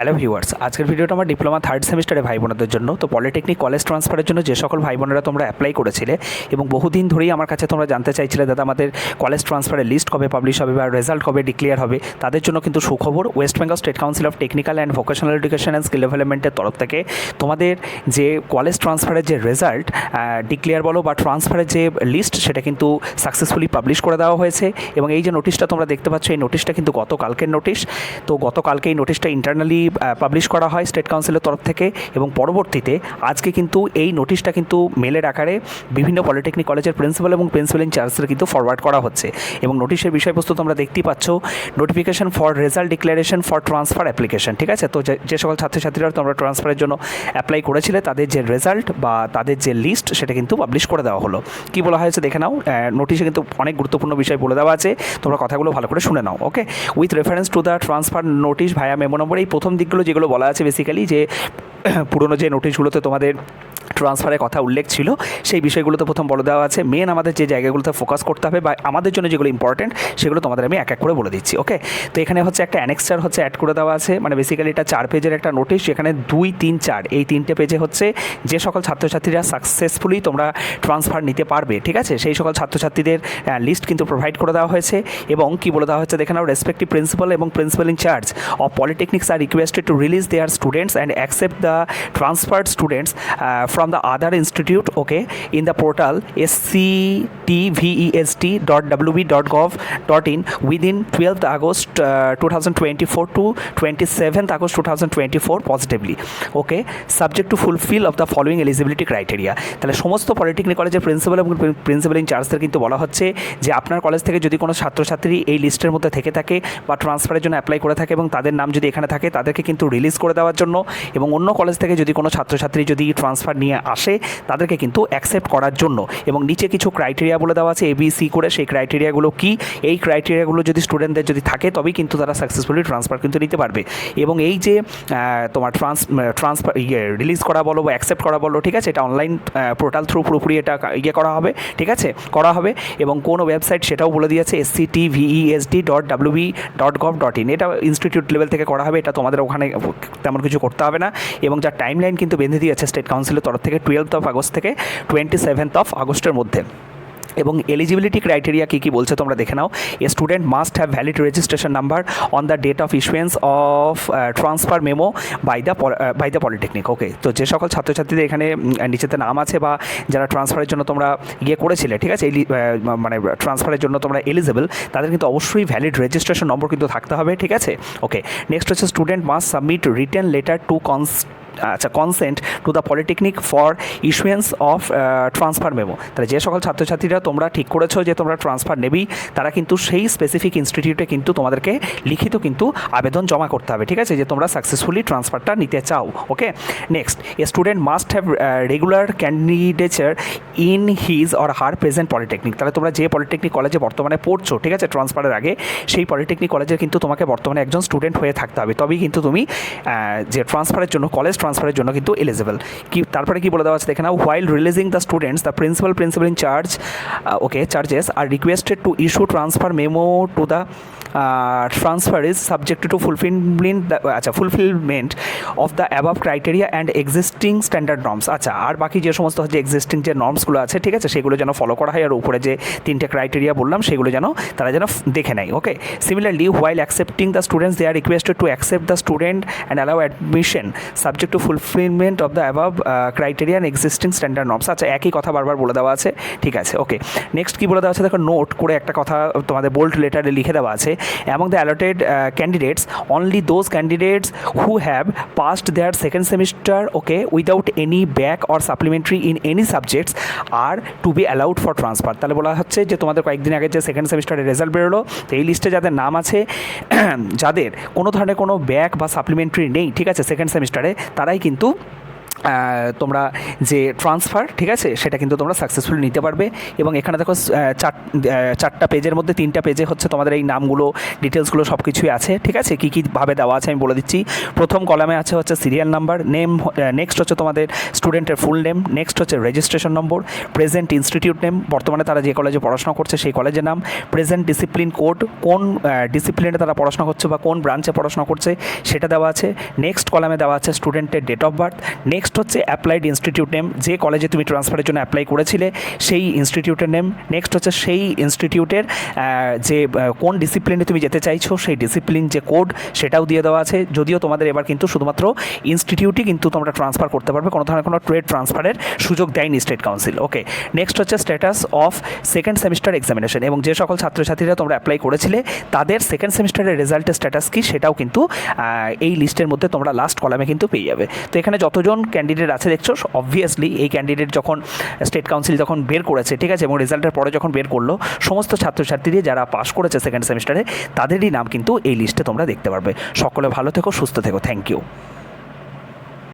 Hello viewers আজকের ভিডিওটা আমার ডিপ্লোমা থার্ড সেমিস্টারে ভাই বোনদের জন্য। তো পলিটেকনিক কলেজ ট্রান্সফারের জন্য যে সকল ভাই বোনেরা তোমরা অ্যাপ্লাই করেছিলে এবং বহুদিন ধরেই আমার কাছে তোমরা জানতে চাইছিলে দাদা আমাদের কলেজ ট্রান্সফারের লিস্ট কবে পাবলিশ হবে বা রেজাল্ট কবে ডিক্লেয়ার হবে, তাদের জন্য কিন্তু সুখবর West Bengal State Council of Technical and Vocational Education and Skill ডেভেলপমেন্টের তরফ থেকে তোমাদের যে কলেজ ট্রান্সফারের যে রেজাল্ট ডিক্লেয়ার বলো বা ট্রান্সফারের যে লিস্ট সেটা কিন্তু সাকসেসফুলি পাবলিশ করে দেওয়া হয়েছে। এবং এই যে নোটিশটা তোমরা দেখতে পাচ্ছ, এই নোটিশটা কিন্তু গতকালকের নোটিশ তো গতকালকে এই নোটিশটা ইন্টারনালি পাবলিশ করা হয় স্টেট কাউন্সিলের তরফ থেকে এবং পরবর্তীতে আজকে কিন্তু এই নোটিশটা কিন্তু মেলের আকারে বিভিন্ন পলিটেকনিক কলেজের প্রিন্সিপাল এবং প্রিন্সিপাল ইনচার্জদের কিন্তু ফরওয়ার্ড করা হচ্ছে। এবং নোটিশের বিষয়বস্তু তোমরা দেখতেই পাচ্ছ notification for result declaration for transfer application ঠিক আছে? তো যে- সকল ছাত্রছাত্রীরা তোমরা ট্রান্সফারের জন্য অ্যাপ্লাই করেছিলে, তাদের যে রেজাল্ট বা তাদের যে লিস্ট সেটা কিন্তু পাবলিশ করে দেওয়া হলো। কি বলা হয়েছে দেখে নাও নোটিশে কিন্তু অনেক গুরুত্বপূর্ণ বিষয় বলে দেওয়া আছে, তোমরা কথাগুলো ভালো করে শুনে নাও okay with reference to the transfer notice via memo number এই প্রথম দিকগুলো যেগুলো বলা আছে বেসিক্যালি যে পুরনো যে নোটিশগুলোতে তোমাদের ট্রান্সফারের কথা উল্লেখ ছিল, সেই বিষয়গুলোতে প্রথম বলে দেওয়া আছে মেন আমাদের যে জায়গাগুলোতে ফোকাস করতে হবে বা আমাদের জন্য যেগুলো ইম্পর্টেন্ট সেগুলো তোমাদের আমি এক এক করে বলে দিচ্ছি ওকে তো এখানে হচ্ছে একটা অ্যানেক্সচার হচ্ছে অ্যাড করে দেওয়া আছে মানে বেসিক্যালি এটা চার পেজের একটা নোটিশ যেখানে দুই, তিন, চার, এই তিনটে পেজে হচ্ছে যে সকল ছাত্রছাত্রীরা সাকসেসফুলি তোমরা ট্রান্সফার নিতে পারবে, ঠিক আছে? সেই সকল ছাত্রছাত্রীদের লিস্ট কিন্তু প্রোভাইড করে দেওয়া হয়েছে এবং কি বলে দেওয়া হচ্ছে দেখে নাও রেসপেক্টিভ প্রিন্সিপাল এবং principal in charge of polytechnics are requested to release their students and accept the transferred students gov dot in within twelfth August two thousand twenty four to twenty seventh August two thousand twenty four positively okay subject to fulfil of the following eligibility criteria তাহলে সমস্ত polytechnic কলেজের principal এবং principal ইনচার্জদের কিন্তু বলা হচ্ছে যে আপনার college থেকে যদি কোনো ছাত্রছাত্রী এই লিস্টের মধ্যে থেকে থাকে বা ট্রান্সফারের জন্য অ্যাপ্লাই করে থাকে এবং তাদের নাম যদি এখানে থাকে, তাদেরকে কিন্তু রিলিজ করে দেওয়ার জন্য এবং অন্য কলেজ থেকে যদি কোনো ছাত্রছাত্রী যদি ট্রান্সফার নিয়ে আসে, তাদেরকে কিন্তু অ্যাকসেপ্ট করার জন্য। এবং নিচে কিছু ক্রাইটেরিয়া বলে দেওয়া আছে এবিসি করে সেই ক্রাইটেরিয়াগুলো কি? এই ক্রাইটেরিয়াগুলো যদি স্টুডেন্টদের যদি থাকে, তবেই কিন্তু তারা সাকসেসফুলি ট্রান্সফার কিন্তু নিতে পারবে। এবং এই যে তোমার ট্রান্স ট্রান্সফার ইয়ে রিলিজ করা বলো বা অ্যাকসেপ্ট করা বলো, ঠিক আছে? এটা অনলাইন পোর্টাল থ্রু পুরোপুরি এটা ইয়ে করা হবে, ঠিক আছে? করা হবে। এবং কোন ওয়েবসাইট সেটাও বলে দিয়েছে S T VESD dot WB dot gov dot in এটা ইনস্টিটিউট লেভেল থেকে করা হবে, এটা তোমাদের ওখানে তেমন কিছু করতে হবে না। এবং যার টাইম লাইন কিন্তু বেঁধে দিয়েছে স্টেট কাউন্সিলের তরফ থেকে টুয়েলভ অফ আগস্ট থেকে টোয়েন্টি সেভেন্থ অফ আগস্টের মধ্যে। এবং এলিজিবিলিটি ক্রাইটেরিয়া কী কী বলছে তোমরা দেখে নাও। A student must have valid registration number on the date of issuance of transfer memo by the by the polytechnic okay তো যে সকল ছাত্রছাত্রীদের এখানে নিচেতে নাম আছে বা যারা ট্রান্সফারের জন্য তোমরা ইয়ে করেছিলে, ঠিক আছে? মানে ট্রান্সফারের জন্য তোমরা এলিজিবল তাদের কিন্তু অবশ্যই ভ্যালিড রেজিস্ট্রেশন নম্বর কিন্তু থাকতে হবে, ঠিক আছে? ওকে নেক্সট হচ্ছে student must submit written letter to cons আচ্ছা consent to the polytechnic for issuance of transfer memo তাহলে যে সকল ছাত্রছাত্রীরা তোমরা ঠিক করেছ যে তোমরা ট্রান্সফার নেবেই, তারা কিন্তু সেই স্পেসিফিক ইনস্টিটিউটে কিন্তু তোমাদেরকে লিখিত কিন্তু আবেদন জমা করতে হবে, ঠিক আছে? যে তোমরা সাকসেসফুলি ট্রান্সফারটা নিতে চাও okay next a student must have regular candidature in his or her present polytechnic তাহলে তোমরা যে পলিটেকনিক কলেজে বর্তমানে পড়ছো, ঠিক আছে ট্রান্সফারের আগে, সেই পলিটেকনিক কলেজে কিন্তু তোমাকে বর্তমানে একজন স্টুডেন্ট হয়ে থাকতে হবে। তবেই কিন্তু তুমি যে ট্রান্সফারের জন্য কলেজ ট্রান্সফারের জন্য কিন্তু এলিজিবল কি, তারপরে কি বলে দেওয়া আছে দেখে নাও while releasing the students the principal principal in charge okay charges are requested to issue transfer memo to the transfer is subject to fulfilment আচ্ছা fulfilment of the above criteria and existing standard norms আচ্ছা আর বাকি যে সমস্ত হচ্ছে existing যে নর্মসগুলো আছে, ঠিক আছে, সেগুলো যেন ফলো করা হয়, আর উপরে যে তিনটে ক্রাইটেরিয়া বললাম, সেগুলো যেন তারা যেন দেখে নেয় okay similarly while accepting the students they are requested to accept the student and allow admission subject to fulfilment of the above criterion existing standard norms আচ্ছা একই কথা বারবার বলে দেওয়া আছে। ঠিক আছে ওকে নেক্সট কী বলে দেওয়া আছে? দেখো নোট করে একটা কথা তোমাদের বোল্ড লেটারে লিখে দেওয়া আছে। Among the allotted candidates only those candidates who have passed their second semester okay without any back or supplementary in any subjects are to be allowed for transfer তাহলে বলা হচ্ছে যে, তোমাদের কয়েকদিন আগে যে সেকেন্ড সেমিস্টারের রেজাল্ট বেরোলো তো এই লিস্টে যাদের নাম আছে, যাদের কোনো ধরনের কোনো ব্যাক বা সাপ্লিমেন্টারি নেই, ঠিক আছে সেকেন্ড সেমিস্টারে তারাই কিন্তু তোমরা যে ট্রান্সফার ঠিক আছে, সেটা কিন্তু তোমরা সাকসেসফুলি নিতে পারবে। এবং এখানে দেখো চার চারটা পেজের মধ্যে তিনটা পেজে হচ্ছে তোমাদের এই নামগুলো ডিটেলসগুলো সব কিছুই আছে, ঠিক আছে? কী কীভাবে দেওয়া আছে আমি বলে দিচ্ছি। প্রথম কলামে আছে হচ্ছে সিরিয়াল নাম্বার নেম নেক্সট হচ্ছে তোমাদের স্টুডেন্টের ফুল নেম নেক্সট হচ্ছে registration number present institute name বর্তমানে তারা যে কলেজে পড়াশোনা করছে সেই কলেজের নাম প্রেজেন্ট ডিসিপ্লিন কোড কোন ডিসিপ্লিনে তারা পড়াশোনা করছে বা কোন ব্রাঞ্চে পড়াশোনা করছে, সেটা দেওয়া আছে। নেক্সট কলামে দেওয়া আছে স্টুডেন্টের ডেট অফ বার্থ নেক্সট হচ্ছে অ্যাপ্লাইড ইনস্টিটিউট নেম যে কলেজে তুমি ট্রান্সফারের জন্য অ্যাপ্লাই করেছিলে, সেই ইনস্টিটিউটের নেম নেক্সট হচ্ছে সেই ইনস্টিটিউটের যে কোন ডিসিপ্লিনে তুমি যেতে চাইছো, সেই ডিসিপ্লিন যে কোড সেটাও দিয়ে দেওয়া আছে। যদিও তোমাদের এবার কিন্তু শুধুমাত্র ইনস্টিটিউটই কিন্তু তোমরা ট্রান্সফার করতে পারবে, কোনো ধরনের কোনো ট্রেড ট্রান্সফারের সুযোগ দেয়নি স্টেট কাউন্সিল ওকে নেক্সট হচ্ছে status of second semester examination এবং যে সকল ছাত্রছাত্রীরা তোমরা অ্যাপ্লাই করেছিলে, তাদের সেকেন্ড সেমিস্টারের রেজাল্টের স্ট্যাটাস কি, সেটাও কিন্তু এই লিস্টের মধ্যে তোমরা লাস্ট কলামে কিন্তু পেয়ে যাবে। তো এখানে যতজন ক্যান্ডিডেট আছে, দেখছ? অবভিয়াসলি এই ক্যান্ডিডেট যখন স্টেট কাউন্সিল যখন বের করেছে, ঠিক আছে? এবং রেজাল্টের পরে যখন বের করল, সমস্ত ছাত্রছাত্রী যারা পাশ করেছে সেকেন্ড সেমিস্টারে তাদেরই নাম কিন্তু এই লিস্টে তোমরা দেখতে পারবে। সকলে ভালো থেকো, সুস্থ থেকো। Thank you